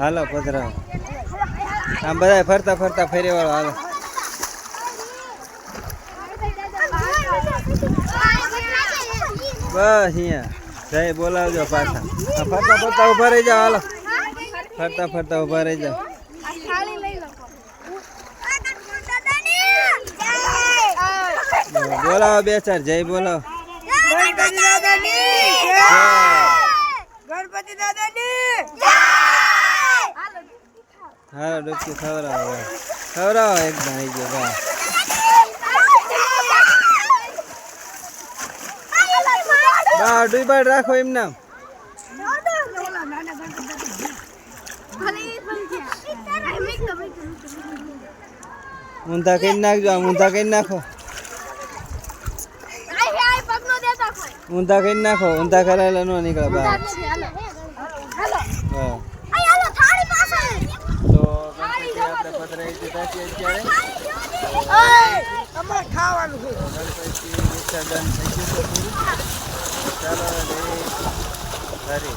હાલો પધરાવો આમ બધા ફરતા ફરતા ફેરી વાળો હાલો. બસ અહીંયા. જય બોલાવજો પાછા. ફરતા ફરતા ઊભા રહી જાઓ હાલો. ફરતા ફરતા ઊભા રહી જાઓ. બોલાવો બે ચાર જય બોલાવો. ગણપતિ દાદાની ગણપતિ દાદાની હાલો ડૂબકી ખવડાવો ખવડાવો એક ભાઈ ગયો બા બા ડૂબાડ રાખો એમ નામ ઊંધા કરી નાખજો આમ ઊંધા કરી નાખો. ઊંધા કરી નાખો ઊંધા કરેલા નો નીકળે બા. હા તો ગણપતિ છે અત્યારે. અમારે ખાવાનું છે. ગણપતિ વિસર્જન થઈ ગયું છે ચાલો જય હરી